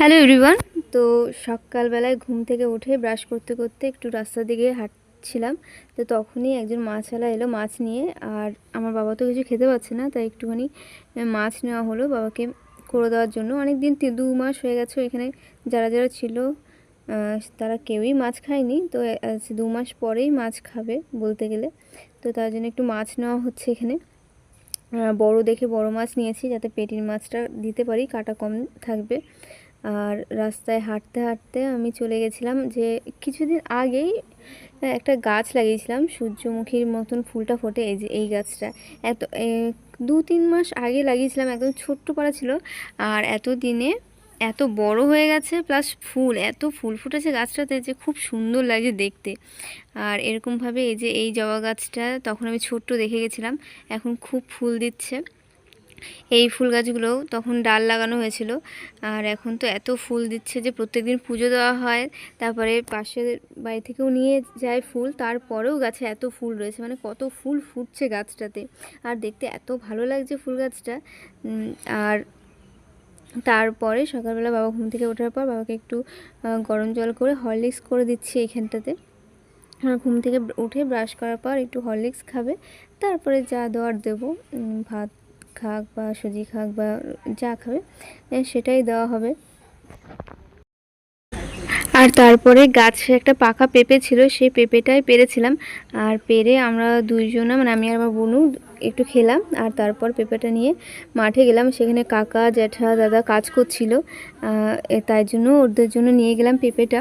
Hello everyone তো সকালবেলায় ঘুম থেকে উঠে ব্রাশ করতে করতে একটু রাস্তা দিকে হাঁটছিলাম। তো তখনই একজন মাছওয়ালা এলো মাছ নিয়ে। আর আমার বাবা তো কিছু খেতে পাচ্ছে না, তাই একটুখানি মাছ নেওয়া হলো বাবাকে করে দেওয়ার জন্য। অনেক দিন দু মাস হয়ে গেছে এখানে যারা যারা ছিল তারা কেউই মাছ খায়নি। তো দু মাস পরেই মাছ খাবে বলতে গেলে। তো তার জন্য একটু মাছ নেওয়া হচ্ছে এখানে। বড় দেখে বড় মাছ নিয়েছি যাতে পেটির মাছটা দিতে পারি, কাটা কম থাকবে। আর রাস্তায় হাঁটতে হাঁটতে আমি চলে গেছিলাম যে কিছুদিন আগেই একটা গাছ লাগিয়েছিলাম সূর্যমুখীর মতন ফুলটা ফোটে এই যে এই গাছটা। এত দু তিন মাস আগে লাগিয়েছিলাম, একদম ছোট্ট পাড়া ছিল আর এত দিনে এত বড় হয়ে গেছে প্লাস ফুল, এত ফুল ফুটেছে গাছটাতে যে খুব সুন্দর লাগে দেখতে। আর এরকমভাবে এই যে এই জবা গাছটা তখন আমি ছোট্ট দেখে গেছিলাম, এখন খুব ফুল দিচ্ছে। এই ফুল গাছগুলো তখন ডাল লাগানো হয়েছিল। আর এখন তো এত ফুল দিচ্ছে যে প্রত্যেকদিন পুজো দেওয়া হয়। তারপরে পাশের বাড়ি থেকেও নিয়ে যায় ফুল। তারপরেও গাছে এত ফুল রয়েছে। মানে কত ফুল ফুটছে গাছটাতে। আর দেখতে এত ভালো লাগছে ফুল গাছটা। আর তারপরে সকালবেলা বাবা ঘুম থেকে ওঠার পর বাবাকে একটু গরম জল করে হরলিক্স করে দিচ্ছি এইখানটাতে। আর ঘুম থেকে উঠে ব্রাশ করার পর একটু হরলিক্স খাবে। তারপরে যা দেওয়ার দেবো। ভাত খাক বা সুজি খাক বা যা খাবে সেটাই দেওয়া হবে। আর তারপরে গাছে একটা পাকা পেঁপে ছিল, সেই পেঁপেটাই পেরেছিলাম। আর পেরে আমরা দুইজনা মানে আমি আর আমার বোনু একটু খেলাম। আর তারপর পেঁপেটা নিয়ে মাঠে গেলাম। সেখানে কাকা, জ্যাঠা, দাদা কাজ করছিল। তাই জন্য ওদের জন্য নিয়ে গেলাম পেঁপেটা।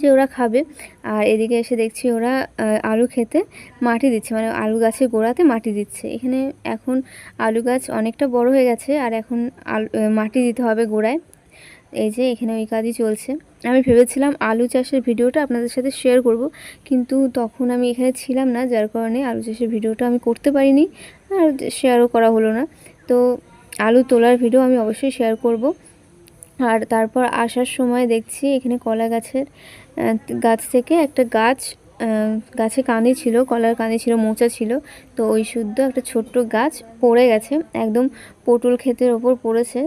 যে ওরা খাবে। আর এদিকে এসে দেখছি ওরা আলু খেতে মাটি দিচ্ছে। মানে আলু গাছের গোড়াতে মাটি দিচ্ছে। এখানে এখন আলু গাছ অনেকটা বড় হয়ে গেছে আর এখন আলু মাটি দিতে হবে গোড়ায়। এই যে এখানে ওই কাজই চলছে। আমি ভেবেছিলাম আলু চাষের ভিডিওটা আপনাদের সাথে শেয়ার করব। কিন্তু তখন আমি এখানে ছিলাম না, যার কারণে আলু চাষের ভিডিওটা আমি করতে পারিনি। আর শেয়ারও করা হলো না। তো আলু তোলার ভিডিও আমি অবশ্যই শেয়ার করব। আর তারপর আসার সময় দেখছি এখানে কলা গাছের গাছ থেকে একটা গাছ গাছে কাঁদি ছিল কলার কাঁদি ছিল মোচা ছিল। তো ওই শুদ্ধ একটা ছোট্ট গাছ পড়ে গেছে একদম পটল ক্ষেতের ওপর পড়েছে।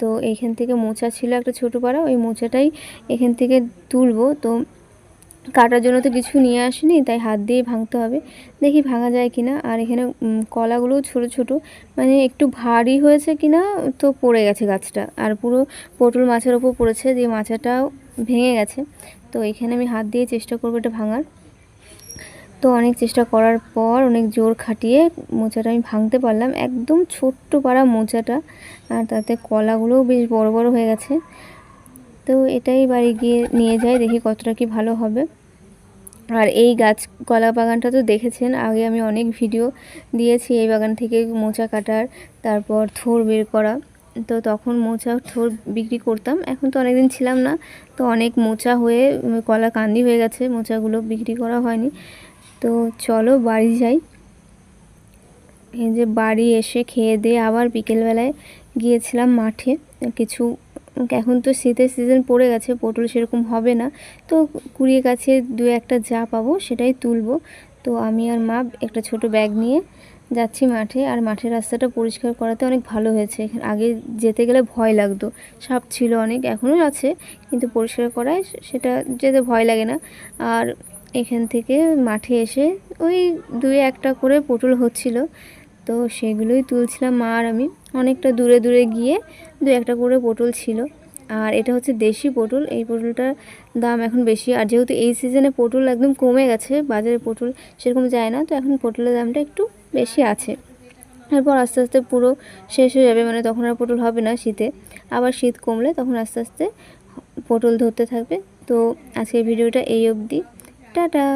তো এইখান থেকে মোচা ছিল একটা ছোটো পাড়া ওই মোচাটাই এখান থেকে তুলবো। তো কাটার জন্য তো কিছু নিয়ে আসিনি তাই হাত দিয়ে ভাঙতে হবে। দেখি ভাঙা যায় কিনা। আর এখানে উম, কলাগুলোও ছোট ছোট। মানে একটু ভারী হয়েছে কিনা তো পড়ে গেছে গাছটা। আর পুরো পটল মাছের ওপর পড়েছে যে মাচাটাও ভেঙে গেছে। তো এখানে আমি হাত দিয়ে চেষ্টা করব এটা ভাঙার। তো অনেক চেষ্টা করার পর অনেক জোর খাটিয়ে মোচাটা আমি ভাঙতে পারলাম। একদম ছোট্ট পাড়া মোচাটা, আর তাতে কলাগুলোও বেশ বড় বড় হয়ে গেছে। তো এটাই বাড়ি গিয়ে নিয়ে যাই, দেখি কতটা কি ভালো হবে। আর এই গাছ কলা বাগানটা তো দেখেছেন, আগে আমি অনেক ভিডিও দিয়েছি এই বাগান থেকে মোচা কাটার, তারপর থোর বের করা। তো তখন মোচা থোর বিক্রি করতাম। এখন তো অনেকদিন ছিলাম না, তো অনেক মোচা হয়ে কলা কান্দি হয়ে গেছে, মোচাগুলো বিক্রি করা হয়নি। তো চলো বাড়ি যাই। এই যে বাড়ি এসে খেয়ে দিয়ে আবার বিকেলবেলায় গিয়েছিলাম মাঠে। কিছু এখন তো শীতের সিজন পড়ে গেছে, পটল সেরকম হবে না। তো কুড়িয়ে কাছে দু একটা যা পাবো সেটাই তুলবো। তো আমি আর মা একটা ছোট ব্যাগ নিয়ে যাচ্ছি মাঠে আর মাঠের রাস্তাটা পরিষ্কার করাতে অনেক ভালো হয়েছে। আগে যেতে গেলে ভয় লাগতো। সাপ ছিল অনেক, এখনও আছে, কিন্তু পরিষ্কার করায় সেটা যেতে ভয় লাগে না। আর এখান থেকে মাঠে এসে ওই দুই একটা করে পটল হচ্ছিল, তো সেগুলোই তুলছিলাম মা আর আমি। অনেকটা দূরে দূরে গিয়ে দু একটা করে পটল ছিল। আর এটা হচ্ছে দেশি পটল, এই পটলটার দাম এখন বেশি। আর যেহেতু এই সিজনে পটল একদম কমে গেছে, বাজারে পটল সেরকম যায় না, তো এখন পটলের দামটা একটু বেশি আছে। এরপর আস্তে আস্তে পুরো শেষ হয়ে যাবে মানে তখন আর পটল হবে না শীতে। আবার শীত কমলে তখন আস্তে আস্তে পটল ধরতে থাকবে। তো আজকের ভিডিওটা এই অবধি। টাটা!